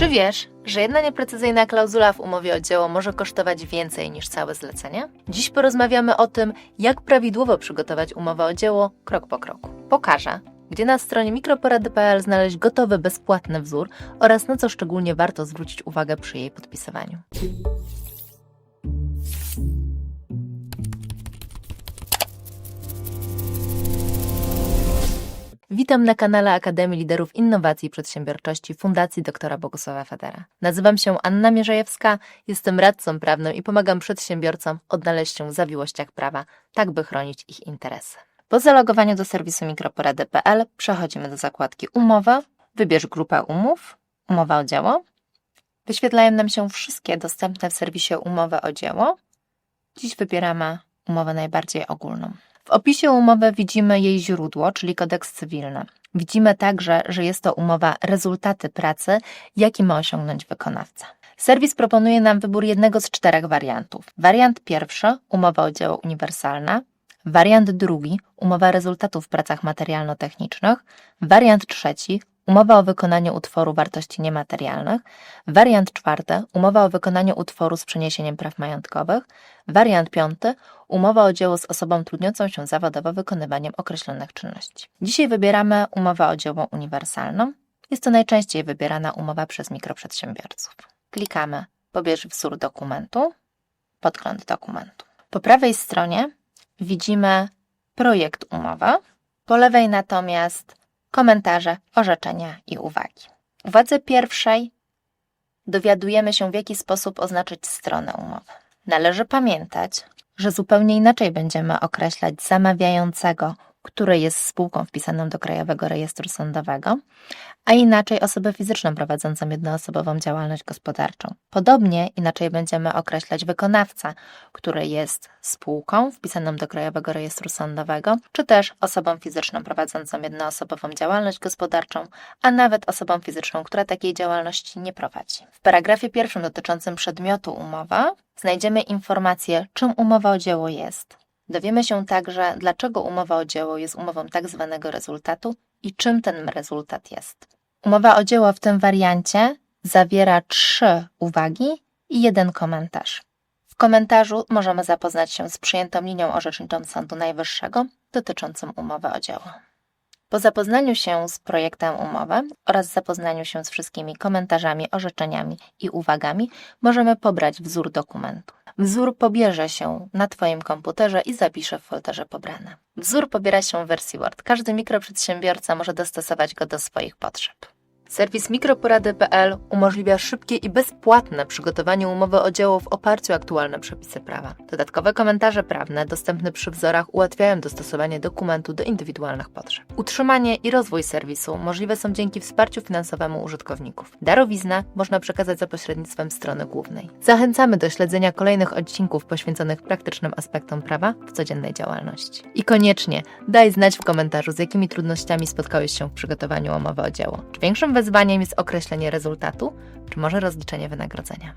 Czy wiesz, że jedna nieprecyzyjna klauzula w umowie o dzieło może kosztować więcej niż całe zlecenie? Dziś porozmawiamy o tym, jak prawidłowo przygotować umowę o dzieło krok po kroku. Pokażę, gdzie na stronie mikroporady.pl znaleźć gotowy, bezpłatny wzór oraz na co szczególnie warto zwrócić uwagę przy jej podpisywaniu. Witam na kanale Akademii Liderów Innowacji i Przedsiębiorczości Fundacji Doktora Bogusława Federa. Nazywam się Anna Mierzejewska, jestem radcą prawnym i pomagam przedsiębiorcom odnaleźć się w zawiłościach prawa, tak by chronić ich interesy. Po zalogowaniu do serwisu mikroporady.pl przechodzimy do zakładki Umowa, wybierz grupę umów, umowa o dzieło. Wyświetlają nam się wszystkie dostępne w serwisie umowy o dzieło. Dziś wybieramy umowę najbardziej ogólną. W opisie umowy widzimy jej źródło, czyli kodeks cywilny. Widzimy także, że jest to umowa rezultaty pracy, jaki ma osiągnąć wykonawca. Serwis proponuje nam wybór jednego z czterech wariantów. Wariant pierwszy umowa o dzieło uniwersalna, wariant drugi umowa rezultatów w pracach materialno-technicznych, wariant trzeci umowa o wykonaniu utworu wartości niematerialnych, wariant czwarty umowa o wykonaniu utworu z przeniesieniem praw majątkowych, wariant piąty umowa o dzieło z osobą trudniącą się zawodowo wykonywaniem określonych czynności. Dzisiaj wybieramy umowę o dzieło uniwersalną. Jest to najczęściej wybierana umowa przez mikroprzedsiębiorców. Klikamy pobierz wzór dokumentu, podgląd dokumentu. Po prawej stronie widzimy projekt umowy, po lewej natomiast komentarze, orzeczenia i uwagi. Uwadze pierwszej dowiadujemy się, w jaki sposób oznaczyć stronę umowy. Należy pamiętać, że zupełnie inaczej będziemy określać zamawiającego, który jest spółką wpisaną do Krajowego Rejestru Sądowego, a inaczej osobę fizyczną prowadzącą jednoosobową działalność gospodarczą. Podobnie inaczej będziemy określać wykonawca, który jest spółką wpisaną do Krajowego Rejestru Sądowego, czy też osobą fizyczną prowadzącą jednoosobową działalność gospodarczą, a nawet osobą fizyczną, która takiej działalności nie prowadzi. W paragrafie pierwszym dotyczącym przedmiotu umowy znajdziemy informację, czym umowa o dzieło jest. Dowiemy się także, dlaczego umowa o dzieło jest umową tak zwanego rezultatu i czym ten rezultat jest. Umowa o dzieło w tym wariancie zawiera trzy uwagi i jeden komentarz. W komentarzu możemy zapoznać się z przyjętą linią orzeczniczą Sądu Najwyższego dotyczącą umowy o dzieło. Po zapoznaniu się z projektem umowy oraz zapoznaniu się z wszystkimi komentarzami, orzeczeniami i uwagami, możemy pobrać wzór dokumentu. Wzór pobierze się na Twoim komputerze i zapisze w folderze pobrane. Wzór pobiera się w wersji Word. Każdy mikroprzedsiębiorca może dostosować go do swoich potrzeb. Serwis mikroporady.pl umożliwia szybkie i bezpłatne przygotowanie umowy o dzieło w oparciu o aktualne przepisy prawa. Dodatkowe komentarze prawne dostępne przy wzorach ułatwiają dostosowanie dokumentu do indywidualnych potrzeb. Utrzymanie i rozwój serwisu możliwe są dzięki wsparciu finansowemu użytkowników. Darowizna można przekazać za pośrednictwem strony głównej. Zachęcamy do śledzenia kolejnych odcinków poświęconych praktycznym aspektom prawa w codziennej działalności. I koniecznie daj znać w komentarzu, z jakimi trudnościami spotkałeś się w przygotowaniu umowy o dzieło. Czy większym wyzwaniem jest określenie rezultatu, czy może rozliczenie wynagrodzenia?